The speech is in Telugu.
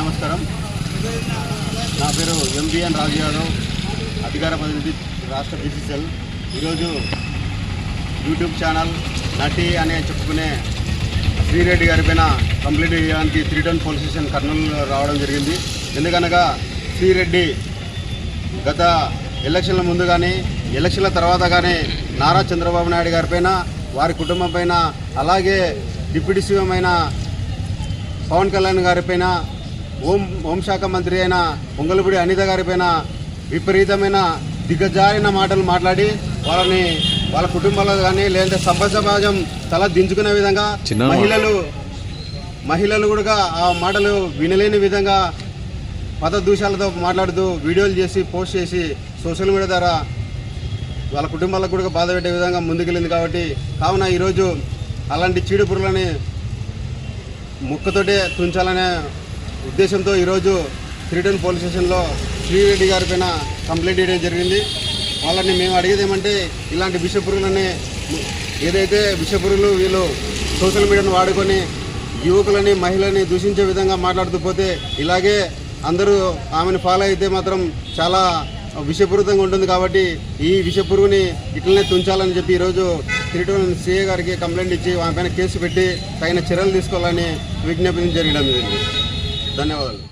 నమస్కారం. నా పేరు ఎంబీఎన్ రాజు యాదవ్ అధికార ప్రతినిధి రాష్ట్ర బీసీసీఎల్ ఈరోజు యూట్యూబ్ ఛానల్ నటి అనే చెప్పుకునే శ్రీరెడ్డి గారి పైన కంప్లైంట్ చేయడానికి three town police station Kurnool రావడం జరిగింది. ఎందుకనగా శ్రీరెడ్డి గత ఎలక్షన్ల ముందు కానీ ఎలక్షన్ల తర్వాత కానీ నారా చంద్రబాబు నాయుడు గారి పైన వారి కుటుంబం పైన అలాగే డిప్యూటీ సీఎం అయిన పవన్ కళ్యాణ్ గారి పైన హోం హోంశాఖ మంత్రి అయిన పొంగలపూడి అనిత గారిపైన విపరీతమైన దిగజారిన మాటలు మాట్లాడి వాళ్ళని వాళ్ళ కుటుంబాలు కానీ లేదంటే సభ సమాజం తల దించుకునే విధంగా మహిళలు మహిళలు కూడా ఆ మాటలు వినలేని విధంగా పదదూషాలతో మాట్లాడుతూ వీడియోలు చేసి పోస్ట్ చేసి సోషల్ మీడియా ద్వారా వాళ్ళ కుటుంబాలకు కూడా బాధ పెట్టే విధంగా ముందుకెళ్ళింది కాబట్టి కావున ఈరోజు అలాంటి చీడు పురుగులని ముక్కతోటే తుంచాలనే ఉద్దేశంతో ఈరోజు త్రీటన్ పోలీస్ స్టేషన్లో శ్రీరెడ్డి గారి పైన కంప్లైంట్ ఇవ్వడం జరిగింది. వాళ్ళని మేము అడిగేది ఏమంటే ఇలాంటి విషపురుగులనే ఏదైతే విషపురుగులు వీళ్ళు సోషల్ మీడియాను వాడుకొని యువకులని మహిళని దూషించే విధంగా మాట్లాడుతూ పోతే ఇలాగే అందరూ ఆమెను ఫాలో అయితే మాత్రం చాలా విషపూరితంగా ఉంటుంది కాబట్టి ఈ విషపురుగుని ఇట్లనే తుంచాలని చెప్పి ఈరోజు తిరిటూరు సీఏ గారికి కంప్లైంట్ ఇచ్చి ఆమె పైన కేసు పెట్టి తగిన చర్యలు తీసుకోవాలని విజ్ఞప్తి జరిగడం జరిగింది ధన్యవాదాలు.